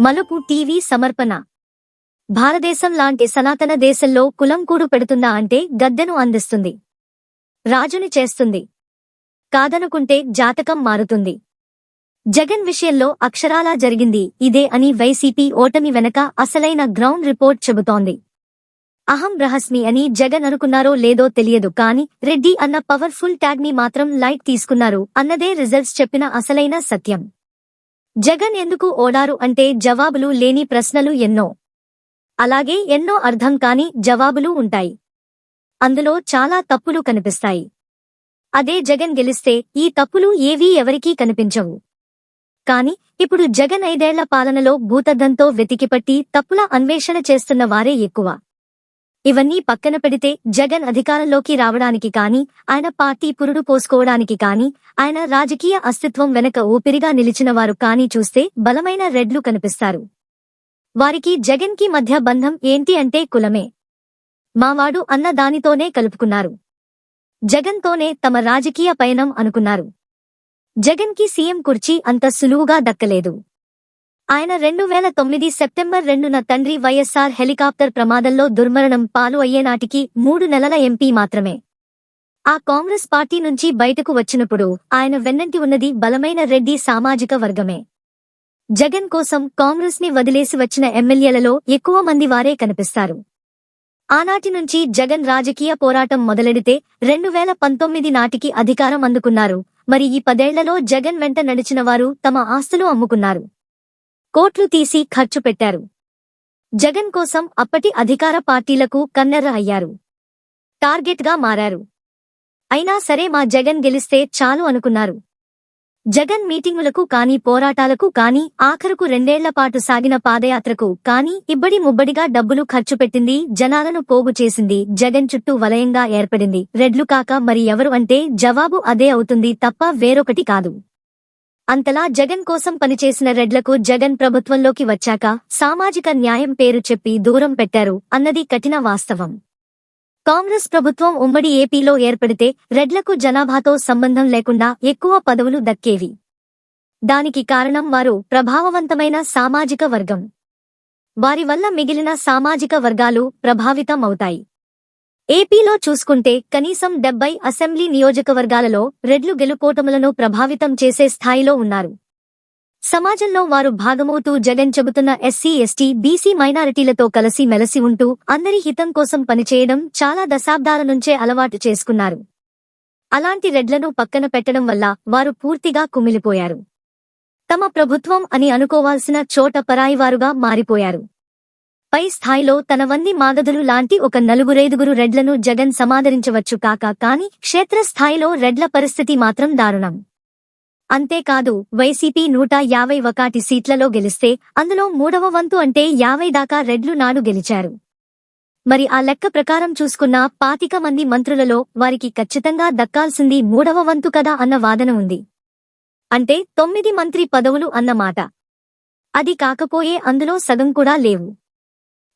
మలుపు టీవీ సమర్పణ. భారతదేశం లాంటి సనాతన దేశంలో కులం కూడు పెడుతుందా అంటే గద్దెను అందిస్తుంది. రాజుని చేస్తుంది. కాదనుకుంటే జాతకం మారుతుంది. జగన్ విషయంలో అక్షరాలా జరిగింది ఇదే అని వైసీపీ ఓటమి వెనక అసలైన గ్రౌండ్ రిపోర్ట్ చెబుతోంది. అహం రహస్మి అని జగన్ అనుకున్నారో లేదో తెలియదు కాని రెడ్డి అన్న పవర్ఫుల్ ట్యాగ్ని మాత్రం లైట్ తీసుకున్నారు అన్నదే రిజల్ట్స్ చెప్పిన అసలైన సత్యం. జగన్ ఎందుకు ఓడారు అంటే జవాబులు లేని ప్రశ్నలు ఎన్నో. అలాగే ఎన్నో అర్థం కాని జవాబులు ఉంటాయి. అందులో చాలా తప్పులు కనిపిస్తాయి. అదే జగన్ గెలిస్తే ఈ తప్పులు ఏవీ ఎవరికీ కనిపించవు. కాని ఇప్పుడు జగన్ ఐదేళ్ళ పాలనలో భూతద్దంతో వెతికిపట్టి తప్పుల అన్వేషణ చేస్తున్న వారే ఎక్కువ. ఇవన్నీ పక్కన పెడితే జగన్ అధికారంలోకి రావడానికి కాని ఆయన పార్టీ పురుడు పోసుకోవడానికి కాని ఆయన రాజకీయ అస్తిత్వం వెనక ఊపిరిగా నిలిచిన వారు చూస్తే బలమైన రెడ్లు కనిపిస్తారు. వారికి జగన్కి మధ్య బంధం ఏంటి అంటే కులమే. మావాడు అన్న దానితోనే కలుపుకున్నారు. జగన్తోనే తమ రాజకీయ పయనం అనుకున్నారు. జగన్కి సీఎం కుర్చీ అంత సులువుగా దక్కలేదు. ఆయన రెండు వేల తొమ్మిది సెప్టెంబర్ రెండున తండ్రి వైఎస్సార్ హెలికాప్టర్ ప్రమాదంలో దుర్మరణం పాలు అయ్యేనాటికి మూడు నెలల ఎంపీ మాత్రమే. ఆ కాంగ్రెస్ పార్టీ నుంచి బయటకు వచ్చినప్పుడు ఆయన వెన్నంటి ఉన్నది బలమైన రెడ్డి సామాజిక వర్గమే. జగన్ కోసం కాంగ్రెస్ని వదిలేసి వచ్చిన ఎమ్మెల్యేలలో ఎక్కువ మంది వారే కనిపిస్తారు. ఆనాటి నుంచి జగన్ రాజకీయ పోరాటం మొదలెడితే రెండు వేల పంతొమ్మిది నాటికి అధికారం అందుకున్నారు. మరి ఈ పదేళ్ళలో జగన్ వెంట నడిచిన వారు తమ ఆస్తులు అమ్ముకున్నారు. కోట్లు తీసి ఖర్చు పెట్టారు. జగన్ కోసం అప్పటి అధికార పార్టీలకు కన్నెర్ర అయ్యారు. టార్గెట్గా మారారు. అయినా సరే మా జగన్ గెలిస్తే చాలు అనుకున్నారు. జగన్ మీటింగులకు కాని పోరాటాలకు కాని ఆఖరుకు రెండేళ్ళ పాటు సాగిన పాదయాత్రకు కాని ఇబ్బడి ముబ్బడిగా డబ్బులు ఖర్చు పెట్టింది జనాలను పోగు చేసింది జగన్ చుట్టూ వలయంగా ఏర్పడింది. రెడ్లు కాక మరి ఎవరు అంటే జవాబు అదే అవుతుంది తప్ప వేరొకటి కాదు. అంతలా జగన్ కోసం పనిచేసిన రెడ్లకు జగన్ ప్రభుత్వంలోకి వచ్చాక సామాజిక న్యాయం పేరు చెప్పి దూరం పెట్టారు అన్నది కఠిన వాస్తవం. కాంగ్రెస్ ప్రభుత్వం ఉమ్మడి ఏపీలో ఏర్పడితే రెడ్లకు జనాభాతో సంబంధం లేకుండా ఎక్కువ పదవులు దక్కేవి. దానికి కారణం వారు ప్రభావవంతమైన సామాజిక వర్గం. వారి వల్ల మిగిలిన సామాజిక వర్గాలు ప్రభావితం అవుతాయి ఏపీలో చూసుకుంటే కనీసం డెబ్బై అసెంబ్లీ నియోజకవర్గాలలో రెడ్లు గెలుపోటములను ప్రభావితం చేసే స్థాయిలో ఉన్నారు. సమాజంలో వారు భాగమవుతూ జగన్ చెబుతున్న ఎస్సీ ఎస్టీ బీసీ మైనారిటీలతో కలిసి మెలసి ఉంటూ అందరి హితం కోసం పనిచేయడం చాలా దశాబ్దాల నుంచే అలవాటు చేసుకున్నారు. అలాంటి రెడ్లను పక్కన పెట్టడం వల్ల వారు పూర్తిగా కుమిలిపోయారు. తమ ప్రభుత్వం అని అనుకోవాల్సిన చోట పరాయివారుగా మారిపోయారు. పై స్థాయిలో తన వంది మాగధులు లాంటి ఒక నలుగురైదుగురు రెడ్లను జగన్ సమాదరించవచ్చు కాక కాని క్షేత్రస్థాయిలో రెడ్ల పరిస్థితి మాత్రం దారుణం. అంతేకాదు వైసీపీ నూట యాభై ఒకటి సీట్లలో గెలిస్తే అందులో మూడవ వంతు అంటే యాభై దాకా రెడ్లు నాడు గెలిచారు. మరి ఆ లెక్క ప్రకారం చూసుకున్న పాతిక మంది మంత్రులలో వారికి ఖచ్చితంగా దక్కాల్సింది మూడవ వంతు కదా అన్న వాదన ఉంది. అంటే తొమ్మిది మంత్రి పదవులు అన్నమాట. అది కాకపోయే అందులో సగం కూడా లేవు.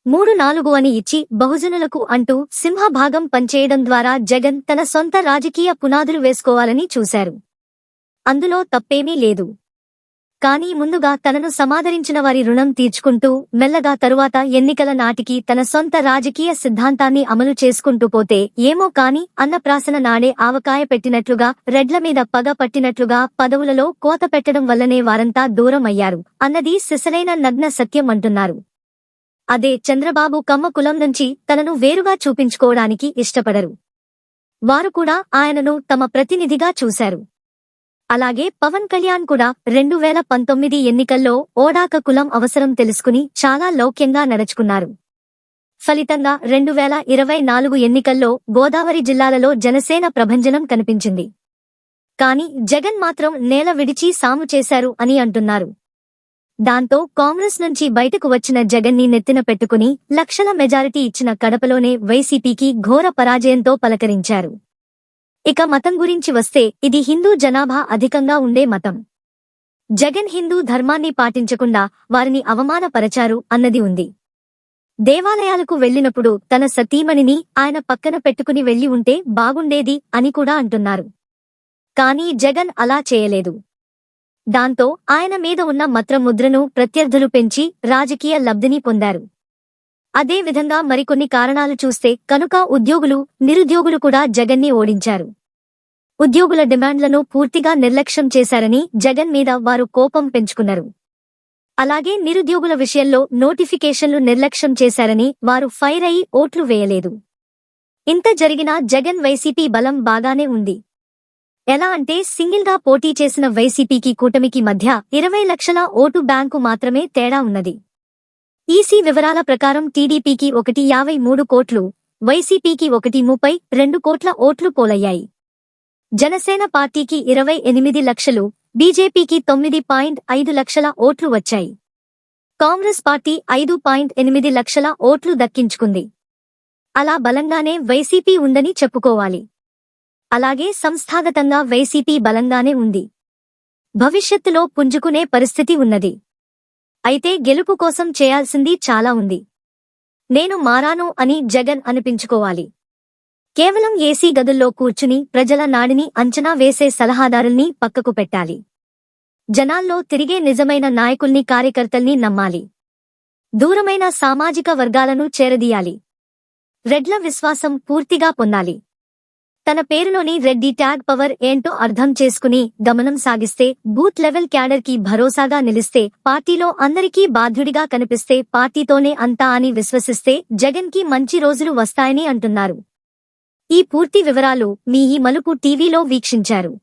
మూడు నాలుగు అని ఇచ్చి బహుజనులకు అంటూ సింహభాగం పంచేయడం ద్వారా జగన్ తన సొంత రాజకీయ పునాదులు వేసుకోవాలని చూశారు. అందులో తప్పేమీ లేదు. కానీ ముందుగా తనను సమాదరించిన వారి రుణం తీర్చుకుంటూ మెల్లగా తరువాత ఎన్నికల నాటికి తన సొంత రాజకీయ సిద్ధాంతాన్ని అమలు చేసుకుంటూ పోతే ఏమో కాని అన్నప్రాసన నాడే ఆవకాయ పెట్టినట్లుగా రెడ్ల మీద పగ పట్టినట్లుగా పదవులలో కోత పెట్టడం వల్లనే వారంతా దూరం అయ్యారు అన్నది సిసలైన నగ్న సత్యం అంటున్నారు. అదే చంద్రబాబు కమ్మ కులం నుంచి తనను వేరుగా చూపించుకోవడానికి ఇష్టపడరు. వారు కూడా ఆయనను తమ ప్రతినిధిగా చూశారు. అలాగే పవన్ కళ్యాణ్ కూడా రెండు వేల పంతొమ్మిది ఎన్నికల్లో ఓడాక కులం అవసరం తెలుసుకుని చాలా లౌక్యంగా నడుచుకున్నారు. ఫలితంగా రెండు వేల ఇరవై నాలుగు ఎన్నికల్లో గోదావరి జిల్లాలలో జనసేన ప్రభంజనం కనిపించింది. కాని జగన్ మాత్రం నేల విడిచి సాము చేశారు అని అంటున్నారు. దాంతో కాంగ్రెస్ నుంచి బయటకు వచ్చిన జగన్ని నెత్తిన పెట్టుకుని లక్షల మెజారిటీ ఇచ్చిన కడపలోనే వైసీపీకి ఘోర పరాజయంతో పలకరించారు. ఇక మతం గురించి వస్తే ఇది హిందూ జనాభా అధికంగా ఉండే మతం. జగన్ హిందూ ధర్మాన్ని పాటించకుండా వారిని అవమానపరచారు అన్నది ఉంది. దేవాలయాలకు వెళ్ళినప్పుడు తన సతీమణిని ఆయన పక్కన పెట్టుకుని వెళ్ళి ఉంటే బాగుండేది అని కూడా అంటున్నారు. కానీ జగన్ అలా చేయలేదు. దాంతో ఆయన మీద ఉన్న మత్రముద్రను ప్రత్యర్థులు పెంచి రాజకీయ లబ్ధిని పొందారు. అదే విధంగా మరికొన్ని కారణాలు చూస్తే కనుక ఉద్యోగులు నిరుద్యోగులు కూడా జగన్ని ఓడించారు. ఉద్యోగుల డిమాండ్లను పూర్తిగా నిర్లక్ష్యం చేశారని జగన్ మీద వారు కోపం పెంచుకున్నారు. అలాగే నిరుద్యోగుల విషయంలో నోటిఫికేషన్లు నిర్లక్ష్యం చేశారని వారు ఫైర్ అయి ఓట్లు వేయలేదు. ఇంత జరిగినా జగన్ వైసీపీ బలం బాగానే ఉంది. ఎలా అంటే సింగిల్గా పోటీ చేసిన వైసీపీకి కూటమికి మధ్య ఇరవై లక్షల ఓటు బ్యాంకు మాత్రమే తేడా ఉన్నది. ఈసీ వివరాల ప్రకారం టీడీపీకి ఒకటి యాభై మూడు కోట్లు వైసీపీకి ఒకటి ముప్పై రెండు కోట్ల ఓట్లు పోలయ్యాయి. జనసేన పార్టీకి ఇరవై ఎనిమిది లక్షలు బీజేపీకి తొమ్మిది పాయింట్ ఐదు లక్షల ఓట్లు వచ్చాయి. కాంగ్రెస్ పార్టీ ఐదు పాయింట్ ఎనిమిది లక్షల ఓట్లు దక్కించుకుంది. అలా బలంగానే వైసీపీ ఉందని చెప్పుకోవాలి. అలాగే సంస్థాగతంగా వైసీపీ బలంగానే ఉంది. భవిష్యత్తులో పుంజుకునే పరిస్థితి ఉన్నది. అయితే గెలుపు కోసం చేయాల్సింది చాలా ఉంది. నేను మారాను అని జగన్ అనిపించుకోవాలి. కేవలం ఏసీ గదుల్లో కూర్చుని ప్రజల నాడిని అంచనా వేసే సలహాదారుల్ని పక్కకు పెట్టాలి. జనాల్లో తిరిగే నిజమైన నాయకుల్ని కార్యకర్తల్ని నమ్మాలి. దూరమైన సామాజిక వర్గాలను చేరదీయాలి. రెడ్ల విశ్వాసం పూర్తిగా పొందాలి. తన పేరులోని రెడ్డి ట్యాగ్ పవర్ ఏంటో అర్థం చేసుకుని గమనం సాగిస్తే బూత్ లెవెల్ క్యాడర్కి భరోసాగా నిలిస్తే పార్టీలో అందరికీ బాధ్యుడిగా కనిపిస్తే పార్టీతోనే అంతా అని విశ్వసిస్తే జగన్కి మంచి రోజులు వస్తాయని అంటున్నారు. ఈ పూర్తి వివరాలు మీ ఈ మలుపు టీవీలో వీక్షించారు.